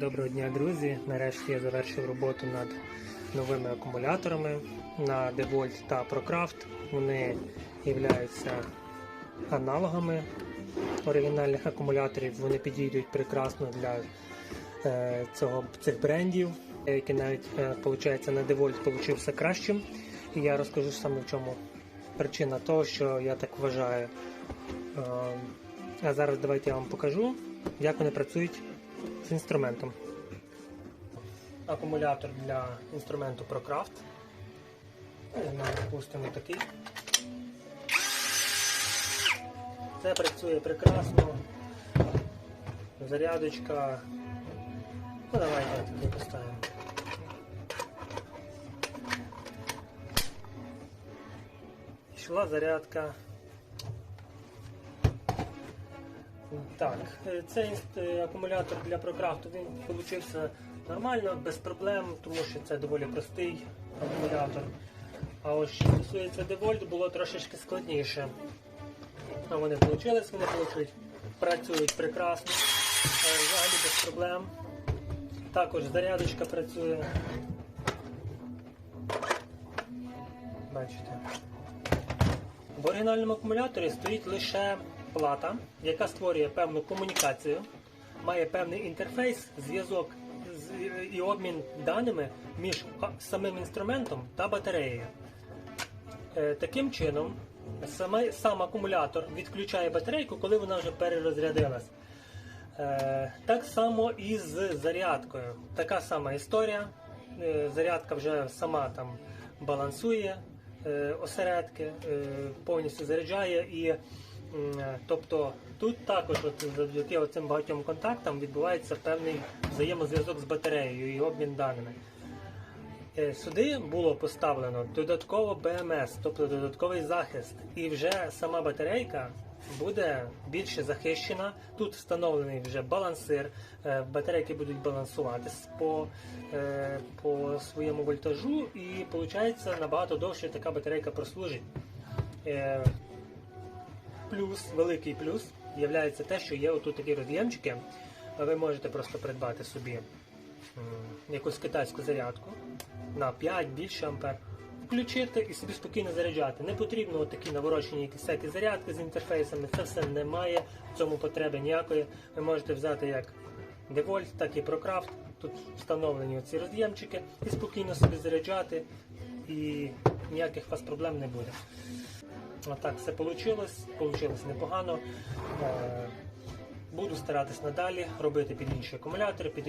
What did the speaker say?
Доброго дня, друзі! Нарешті я завершив роботу над новими акумуляторами на DeWalt та ProCraft. Вони являються аналогами оригінальних акумуляторів. Вони підійдуть прекрасно для е, цього, цих брендів, які навіть е, на DeWalt получився кращим. І я розкажу саме в чому причина того, що я так вважаю. Е, а зараз давайте я вам покажу, як вони працюють з інструментом. Акумулятор для інструменту ProCraft. Візьмемо, допустимо, такий. Це працює прекрасно. Зарядочка. Ну, давайте такий поставимо. Йшла зарядка. Так, е, цей акумулятор для прокрафту він вийшов нормально, без проблем, тому що це доволі простий акумулятор. А ось що стосується Девольт, було трошечки складніше. А вони вийшли, вони вийшли, працюють прекрасно, е, взагалі без проблем. Також зарядочка працює. Бачите. В оригінальному акумуляторі стоїть лише плата, яка створює певну комунікацію, має певний інтерфейс, зв'язок і обмін даними між самим інструментом та батареєю. Е, Таким чином, саме, сам акумулятор відключає батарейку, коли вона вже перерозрядилась. Е, Так само і з зарядкою. Така сама історія. Е, Зарядка вже сама там балансує осередки, повністю заряджає і тобто тут також от, завдяки цим багатьом контактам відбувається певний взаємозв'язок з батареєю і обмін даними. Е, Сюди було поставлено додатково БМС, тобто додатковий захист, і вже сама батарейка буде більше захищена. Тут встановлений вже балансир. е, Батарейки будуть балансуватись по, е, по своєму вольтажу, і виходить набагато довше така батарейка прослужить. Плюс, великий плюс є те, що є отут такі роз'ємчики. Ви можете просто придбати собі якусь китайську зарядку на 5 більше ампер. Включити і собі спокійно заряджати. Не потрібно такі наворочені якісь всякі зарядки з інтерфейсами. Це все немає в цьому потреби ніякої. Ви можете взяти як DeWalt, так і ProCraft. Тут встановлені ці роз'ємчики і спокійно собі заряджати, і ніяких у вас проблем не буде. Отак все вийшло, вийшло непогано. Е, Буду старатись надалі робити під інші акумулятори, під